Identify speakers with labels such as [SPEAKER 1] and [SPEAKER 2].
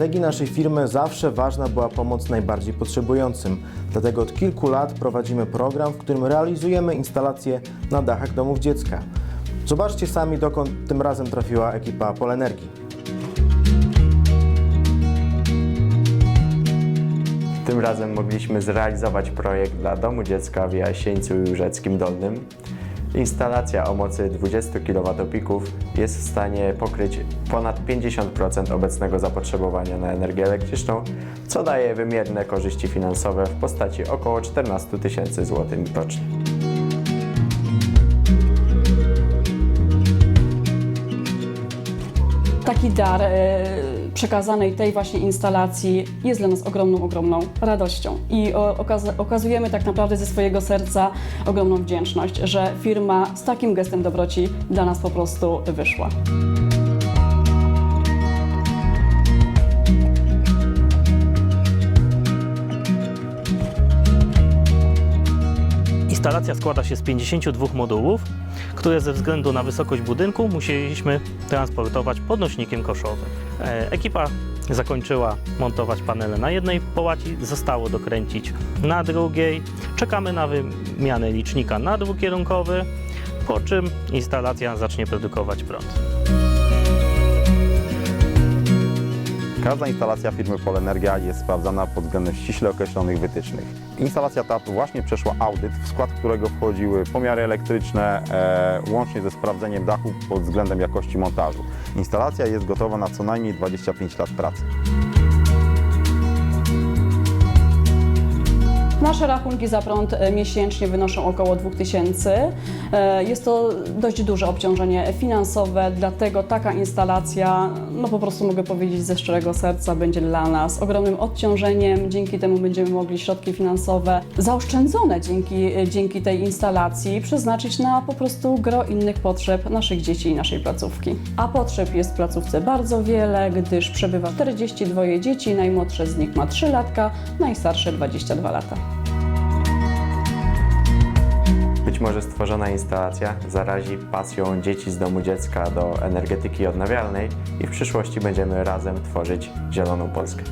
[SPEAKER 1] strategii naszej firmy zawsze ważna była pomoc najbardziej potrzebującym. Dlatego od kilku lat prowadzimy program, w którym realizujemy instalacje na dachach domów dziecka. Zobaczcie sami, dokąd tym razem trafiła ekipa Polenergii.
[SPEAKER 2] Tym razem mogliśmy zrealizować projekt dla Domu Dziecka w Jasieńcu i Łużeckim Dolnym. Instalacja o mocy 20 kWp jest w stanie pokryć ponad 50% obecnego zapotrzebowania na energię elektryczną, co daje wymierne korzyści finansowe w postaci około 14 tysięcy złotych rocznie.
[SPEAKER 3] Taki dar e, przekazanej tej właśnie instalacji jest dla nas ogromną, ogromną radością. I okazujemy tak naprawdę ze swojego serca ogromną wdzięczność, że firma z takim gestem dobroci dla nas po prostu wyszła.
[SPEAKER 4] Instalacja składa się z 52 modułów, które ze względu na wysokość budynku musieliśmy transportować podnośnikiem koszowym. E, Ekipa zakończyła montować panele na jednej połaci, zostało dokręcić na drugiej. Czekamy na wymianę licznika na dwukierunkowy, po czym instalacja zacznie produkować prąd.
[SPEAKER 5] Każda instalacja firmy Polenergia jest sprawdzana pod względem ściśle określonych wytycznych. Instalacja ta właśnie przeszła audyt, w skład którego wchodziły pomiary elektryczne, e, łącznie ze sprawdzeniem dachu pod względem jakości montażu. Instalacja jest gotowa na co najmniej 25 lat pracy.
[SPEAKER 3] Nasze rachunki za prąd e, miesięcznie wynoszą około 2000. E, Jest to dość duże obciążenie finansowe, dlatego taka instalacja, no po prostu mogę powiedzieć ze szczerego serca, będzie dla nas ogromnym odciążeniem. Dzięki temu będziemy mogli środki finansowe zaoszczędzone dzięki, dzięki tej instalacji przeznaczyć na po prostu gro innych potrzeb naszych dzieci i naszej placówki. A potrzeb jest w placówce bardzo wiele, gdyż przebywa 42 dzieci, najmłodsze z nich ma 3 latka, najstarsze 22 lata.
[SPEAKER 2] Może stworzona instalacja zarazi pasją dzieci z domu dziecka do energetyki odnawialnej i w przyszłości będziemy razem tworzyć zieloną Polskę.